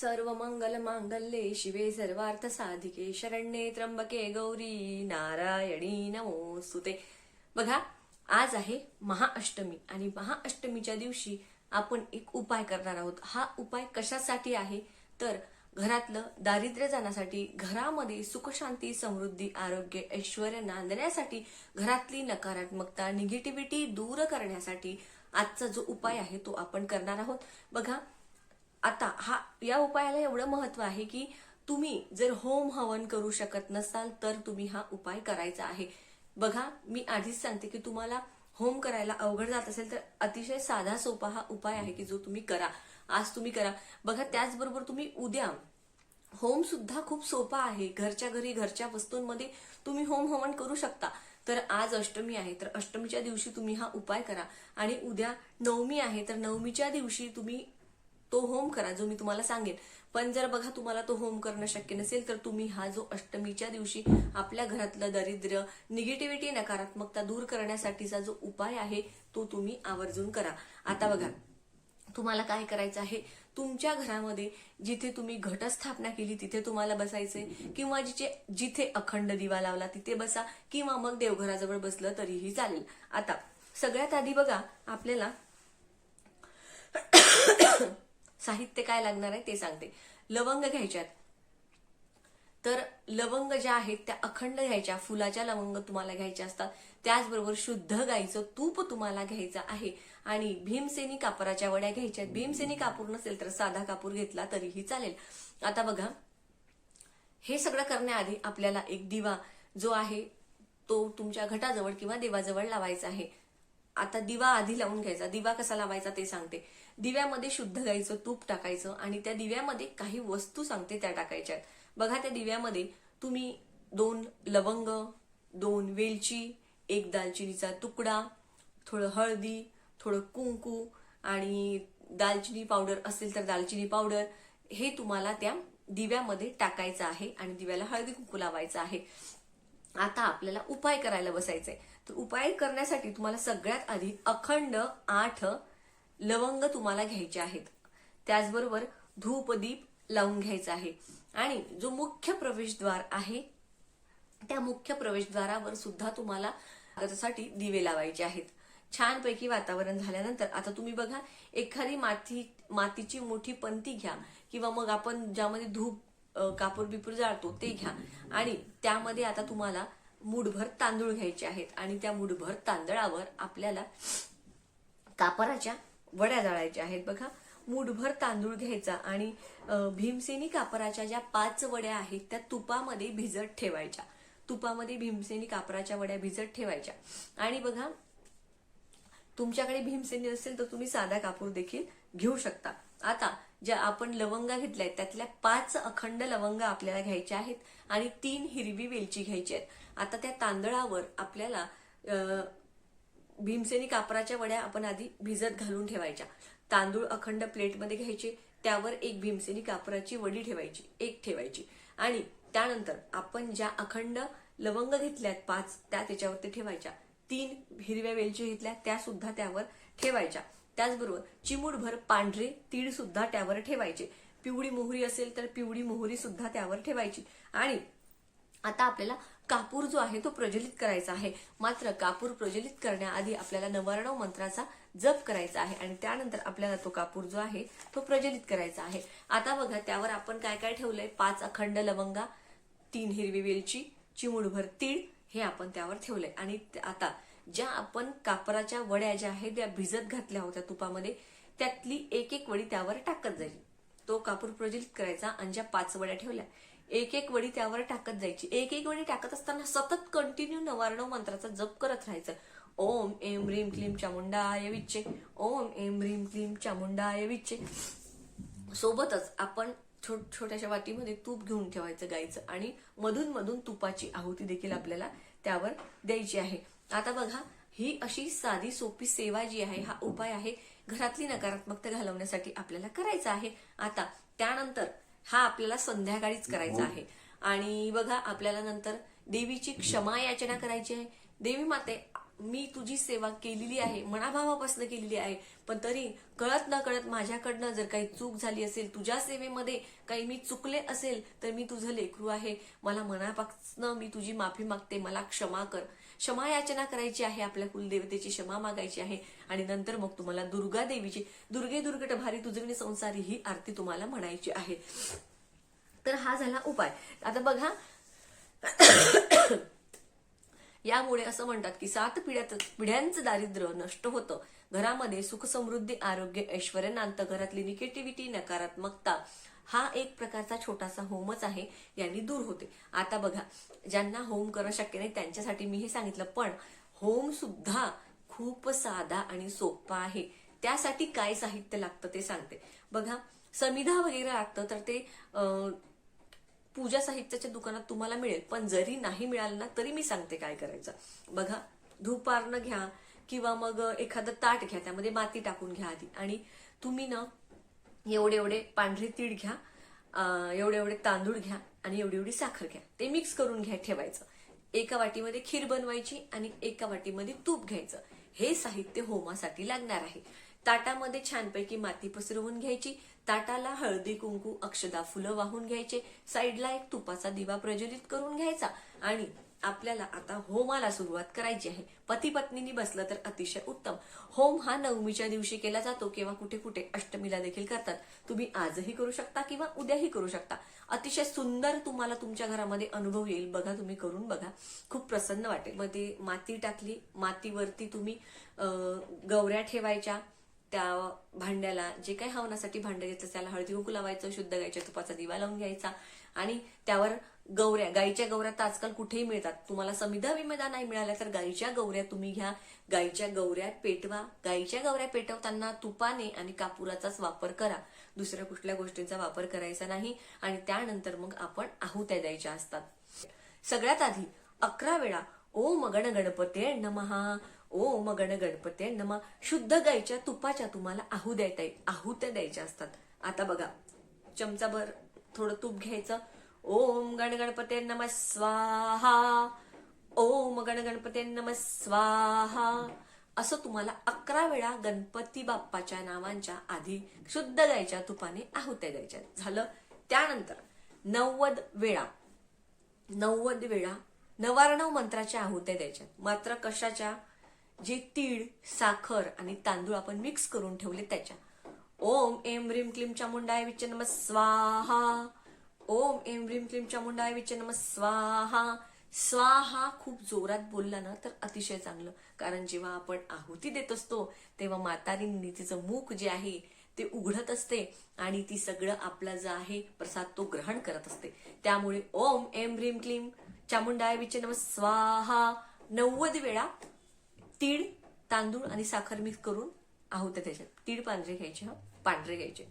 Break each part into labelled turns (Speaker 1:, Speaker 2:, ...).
Speaker 1: सर्व मंगल मांगल्ये शिवे सर्वार्थ साधिके शरण्ये त्र्यंबके गौरी नारायणी नमोस्तुते बघा आज आहे महाअष्टमी आणि महाअष्टमीच्या दिवशी आपण एक उपाय करणार आहोत. हा उपाय कशासाठी आहे? तर घरातलं दारिद्र्य जाण्यासाठी घरामध्ये सुखशांती समृद्धी आरोग्य ऐश्वर नांदण्यासाठी घरातली नकारात्मकता निगेटिव्हिटी दूर करण्यासाठी आजचा जो उपाय आहे तो आपण करणार आहोत. बघा आता हा या उपायाला एवढं महत्त्व आहे की तुम्ही जर होम हवन करू शकत नसाल तर तुम्ही हा उपाय करायचा आहे. बघा मी आधीच सांगते की तुम्हाला होम करायला अवघड जात असेल तर अतिशय साधा सोपा हा उपाय आहे की जो तुम्ही करा. आज तुम्ही करा. बघा त्याचबरोबर तुम्ही उद्या होम सुद्धा खूप सोपा आहे. घरच्या घरी घरच्या वस्तूंमध्ये तुम्ही होम हवन करू शकता. तर आज अष्टमी आहे तर अष्टमीच्या दिवशी तुम्ही हा उपाय करा. आणि उद्या नवमी आहे तर नवमीच्या दिवशी तुम्ही तो होम करा जो मी तुम्हाला सांगेन. पण जर बघा तुम्हाला तो होम करणं शक्य नसेल तर तुम्ही हा जो अष्टमीच्या दिवशी आपल्या घरातलं दरिद्र निगेटिव्हिटी नकारात्मकता दूर करण्यासाठीचा जो उपाय आहे तो तुम्ही आवर्जून करा. आता बघा तुम्हाला काय करायचं आहे? तुमच्या घरामध्ये जिथे तुम्ही घटस्थापना केली तिथे तुम्हाला बसायचे किंवा जिथे जिथे अखंड दिवा लावला तिथे बसा. किंवा मग देवघराजवळ बसलं तरीही चालेल. आता सगळ्यात आधी बघा आपल्याला साहित्य काय लागणार आहे ते सांगते. लवंग घ्यायच्यात. तर लवंग ज्या आहेत त्या अखंड घ्यायच्या. फुलाच्या लवंग तुम्हाला घ्यायच्या असतात. त्याचबरोबर शुद्ध गाईचं तूप तुम्हाला घ्यायचं आहे. आणि भीमसेनी कापराच्या वड्या घ्यायच्या भीमसेनी कापूर नसेल तर साधा कापूर घेतला तरीही चालेल. आता बघा हे सगळं करण्याआधी आपल्याला एक दिवा जो आहे तो तुमच्या घटाजवळ किंवा देवाजवळ लावायचा आहे. आता दिवा आधी लावून घ्यायचा. दिवा कसा लावायचा ते सांगते. दिव्यामध्ये शुद्ध गाईचं तूप टाकायचं आणि त्या दिव्यामध्ये काही वस्तू सांगते त्या टाकायच्या बघा त्या दिव्यामध्ये तुम्ही दोन लवंग दोन वेलची एक दालचिनीचा तुकडा थोडं हळदी थोडं कुंकू आणि दालचिनी पावडर असेल तर दालचिनी पावडर हे तुम्हाला त्या दिव्यामध्ये टाकायचं आहे आणि दिव्याला हळदी कुंकू लावायचं आहे. आता आपल्याला उपाय करायला बसायचंय. तर उपाय करण्यासाठी तुम्हाला सगळ्यात आधी अखंड आठ लवंग तुम्हाला घ्यायचे आहेत. त्याचबरोबर धूपदीप लावून घ्यायचा आहे. आणि जो मुख्य प्रवेशद्वार आहे त्या मुख्य प्रवेशद्वारावर सुद्धा तुम्हाला त्यासाठी दिवे लावायचे आहेत. छानपैकी वातावरण झाल्यानंतर आता तुम्ही बघा एखादी माती मातीची मोठी पंती घ्या किंवा मग आपण ज्यामध्ये धूप कापूर बिपूर जाळतो ते घ्या. आणि त्यामध्ये आता तुम्हाला मुठभर तांदूळ घ्यायचे आहेत आणि त्या मुठभर तांदळावर आपल्याला कापराच्या वड्या जाळायच्या आहेत. बघा मुठभर तांदूळ घ्यायचा आणि भीमसेनी कापराच्या ज्या पाच वड्या आहेत त्या तुपामध्ये भिजत ठेवायच्या. तुपामध्ये भीमसेनी कापराच्या वड्या भिजत ठेवायच्या. आणि बघा तुमच्याकडे भीमसेनी असेल तर तुम्ही साधा कापूर देखील घेऊ शकता. आता ज्या आपण लवंगा घेतल्या आहेत त्यातल्या पाच अखंड लवंगा आपल्याला घ्यायच्या आहेत आणि तीन हिरवी वेलची घ्यायची आहेत. आता त्या तांदळावर आपल्याला भीमसेनी कापराच्या वड्या आपण आधी भिजत घालून ठेवायच्या. तांदूळ अखंड प्लेटमध्ये घ्यायचे त्यावर एक भीमसेनी कापराची वडी ठेवायची एक ठेवायची. आणि त्यानंतर आपण ज्या अखंड लवंग घेतल्यात पाच त्या त्याच्यावरती ठेवायच्या. तीन हिरव्या वेलची घेतल्या त्या सुद्धा त्यावर ठेवायच्या. त्याचबरोबर चिमूटभर पांढरे तीळ सुद्धा त्यावर ठेवायचे. पिवळी मोहरी असेल तर पिवळी मोहरी सुद्धा त्यावर ठेवायची. आणि आता आपल्याला कापूर जो आहे तो प्रज्वलित करायचा आहे. मात्र कापूर प्रज्वलित करण्याआधी आपल्याला नवारणव मंत्राचा जप करायचा आहे आणि त्यानंतर आपल्याला तो कापूर जो आहे तो प्रज्वलित करायचा आहे. आता बघा त्यावर आपण काय काय ठेवलंय? पाच अखंड लवंगा तीन हिरवी वेलची चिमूडभर तीळ हे आपण त्यावर ठेवलंय. आणि आता ज्या आपण कापराच्या वड्या ज्या आहेत त्या भिजत घातल्या होत्या तुपामध्ये त्यातली एक एक वडी त्यावर टाकत जाईल तो कापूर प्रज्वलित करायचा आणि ज्या पाच वड्या ठेवल्या एक एक वडी त्यावर टाकत जायची. एक एक वडी टाकत असताना सतत कंटिन्यू नवारणव मंत्राचा जप करत राहायचं. ओम एम रीम क्लीम चामुंडाय विच्चे. ओम एम रीम क्लीम चामुंडाय विच्चे. सोबतच आपण छोट छोट्याशा वाटीमध्ये तूप घेऊन ठेवायचं गायचं आणि मधून मधून तुपाची आहुती देखील आपल्याला त्यावर द्यायची आहे. आता बघा ही अशी साधी सोपी सेवा जी आहे हा उपाय आहे घरातली नकारात्मकता घालवण्यासाठी आपल्याला करायचा आहे. आता त्यानंतर हा आपल्याला संध्याकाळीच करायचा आहे. आणि बघा आपल्याला नंतर देवीची क्षमा याचना करायची आहे. देवी माते मी तुझी सेवा केलेली आहे मनाभावापासून केलेली आहे पण तरी कळत न कळत माझ्याकडनं जर काही चूक झाली असेल तुझ्या सेवेमध्ये काही मी चुकले असेल तर मी तुझं लेखरू आहे. मला मनापासून मी तुझी माफी मागते मला क्षमा कर. क्षमा याचना करायची आहे आपल्या कुलदेवतेची क्षमा मागायची आहे. आणि नंतर मग तुम्हाला दुर्गा देवीची दुर्गे दुर्गट भारी तुझविणी संसारी ही आरती तुम्हाला म्हणायची आहे. तर हा झाला उपाय. आता बघा यामुळे असं म्हणतात की सात पिढ्यात पिढ्यांचं दारिद्र्य नष्ट होतं. घरामध्ये सुख समृद्धी आरोग्य ऐश्वर नांत घरातली निगेटिव्हिटी नकारात्मकता हा एक प्रकारचा छोटासा होमच आहे यांनी दूर होते. आता बघा ज्यांना होम करणं शक्य नाही त्यांच्यासाठी मी हे सांगितलं पण होम सुद्धा खूप साधा आणि सोपा आहे. त्यासाठी काय साहित्य लागतं ते सांगते. बघा समिधा वगैरे लागतं तर ते अं, पूजा साहित्याच्या दुकानात तुम्हाला मिळेल. पण जरी नाही मिळालं ना तरी मी सांगते काय करायचं. बघा धूपारनं घ्या किंवा मग एखादं ताट घ्या त्यामध्ये माती टाकून घ्या आधी. आणि तुम्ही ना एवढे एवढे पांढरे तीळ घ्या एवढे एवढे तांदूळ घ्या आणि एवढी एवढी साखर घ्या. ते मिक्स करून घ्या ठेवायचं. एका वाटीमध्ये खीर बनवायची आणि एका वाटीमध्ये तूप घ्यायचं. हे साहित्य होमासाठी लागणार आहे. ताटामध्ये छानपैकी माती पसरवून घ्यायची. ताटाला हळदी कुंकू अक्षदा फुलं वाहून घ्यायचे. साईडला एक तुपाचा दिवा प्रज्वलित करून घ्यायचा. आणि आपल्याला आता होमाला सुरुवात करायची आहे. पती पत्नीनी बसलं तर अतिशय उत्तम. होम हा नवमीच्या दिवशी केला जातो किंवा कुठे कुठे अष्टमीला देखील करतात. तुम्ही आजही करू शकता किंवा उद्याही करू शकता. अतिशय सुंदर तुम्हाला तुमच्या घरामध्ये अनुभव येईल. बघा तुम्ही करून बघा. खूप प्रसन्न वाटेल. मध्ये माती टाकली. मातीवरती तुम्ही गवऱ्या ठेवायच्या. त्या भांड्याला जे काही हवनासाठी भांडं घेतलं त्याला हळदी कुंकू लावायचं शुद्ध गायच्या तुपाचा दिवा लावून घ्यायचा. आणि त्यावर गौऱ्या गाईच्या गौऱ्या तर आजकाल कुठेही मिळतात. तुम्हाला समिधा विमेदा नाही मिळाल्या तर गाईच्या गौऱ्या तुम्ही घ्या. गाईच्या गौऱ्या पेटवा. गाईच्या गौऱ्या पेटवताना तुपाने आणि कापुराचाच वापर करा. दुसऱ्या कुठल्या गोष्टींचा वापर करायचा नाही. आणि त्यानंतर मग आपण आहुत्या द्यायच्या असतात. सगळ्यात आधी अकरा वेळा ओम गण गणपते नमहा ओम गण गणपती नम. शुद्ध गाईच्या तुपाच्या तुम्हाला आहू द्यायचा आहुत्या द्यायच्या असतात. आता बघा. चमचाभर थोडं तूप घ्यायचं. ओम गण गणपते नम. स्वाहा. ओम गण गणपते नम. स्वाहा. असं तुम्हाला अकरा वेळा गणपती बाप्पाच्या नावांच्या आधी शुद्ध गायच्या तुपाने आहुत्या द्यायच्या झालं. त्यानंतर नव्वद वेळा नव्वद वेळा नवारणव मंत्राच्या आहुत्या द्यायच्या मात्र कशाच्या? जे तीळ साखर आणि तांदूळ आपण मिक्स करून ठेवले त्याच्या ओम एम ह्रीम क्लीम चामुंडाय विच नम स्वाहा. ओम एम ह्रीम क्लीम चामुंडाय विच नम स्वाहा. स्वाहा खूप जोरात बोलला ना तर अतिशय चांगलं. कारण जेव्हा आपण आहुती देत असतो तेव्हा म्हातारींनी तिचं मुख जे आहे ते उघडत असते आणि ती सगळं आपला जो आहे प्रसाद तो ग्रहण करत असते. त्यामुळे ओम एम ह्रीम क्लीम चामुंडाय विच नम स्वाहा. नव्वद वेळा तीळ तांदूळ आणि साखर मिक्स करून आहोत त्याच्यात. तीळ पांढरे घ्यायचे हा. पांढरे घ्यायचे.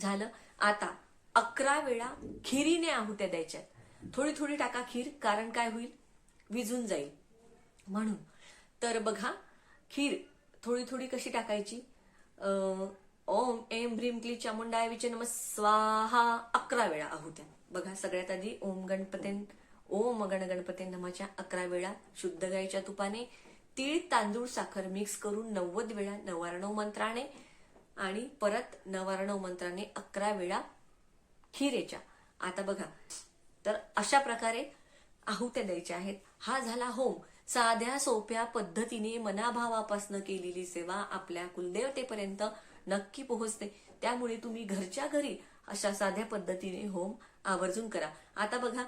Speaker 1: झालं. आता अकरा वेळा खिरीने आहुत्या द्यायच्या थोडी थोडी टाका खीर कारण काय होईल? विजून जाईल. म्हणून. तर बघा खीर थोडी थोडी कशी टाकायची? ओम एम भ्रीम क्ली चामुंडाय विचे नम स्वाहा. अकरा वेळा आहुत्या. बघा सगळ्यात आधी ओम गणपते ओम गण गणपते नमाच्या अकरा वेळा शुद्ध गाईच्या तुपाने तीळ तांदूळ साखर मिक्स करून नव्वद वेळा नवारणव मंत्राने आणि परत नवारणव मंत्राने अकरा वेळा खिरेच्या. आता बघा. तर अशा प्रकारे आहुत्या द्यायच्या आहेत. हा झाला होम. साध्या सोप्या पद्धतीने मनाभावापासनं केलेली सेवा आपल्या कुलदेवतेपर्यंत नक्की पोहोचते. त्यामुळे तुम्ही घरच्या घरी अशा साध्या पद्धतीने होम आवर्जून करा. आता बघा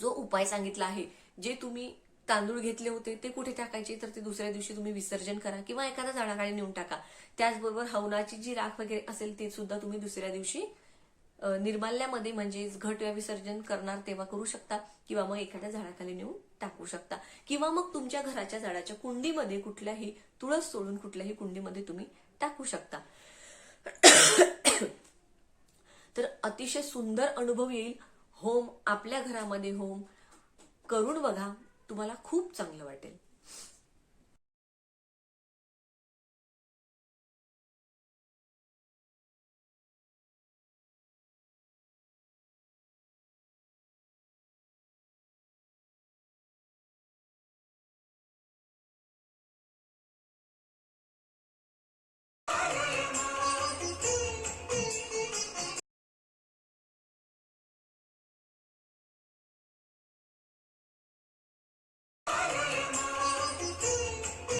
Speaker 1: जो उपाय सांगितला आहे जे तुम्ही तांदूळ घेतले होते ते कुठे टाकायचे? तर ते दुसऱ्या दिवशी तुम्ही विसर्जन करा किंवा एखाद्या झाडाखाली नेऊन टाका. त्याचबरोबर हवनाची जी राख वगैरे असेल ते सुद्धा तुम्ही दुसऱ्या दिवशी निर्माल्यामध्ये म्हणजेच घट विसर्जन करणार तेव्हा करू शकता किंवा मग एखाद्या झाडाखाली नेऊन टाकू शकता. किंवा मग तुमच्या घराच्या झाडाच्या कुंडीमध्ये कुठल्याही तुळस सोडून कुठल्याही कुंडीमध्ये तुम्ही टाकू शकता. तर अतिशय सुंदर अनुभव येईल. होम आपल्या घरामध्ये होम. करून बघा. तुम्हाला खूप चांगलं वाटेल.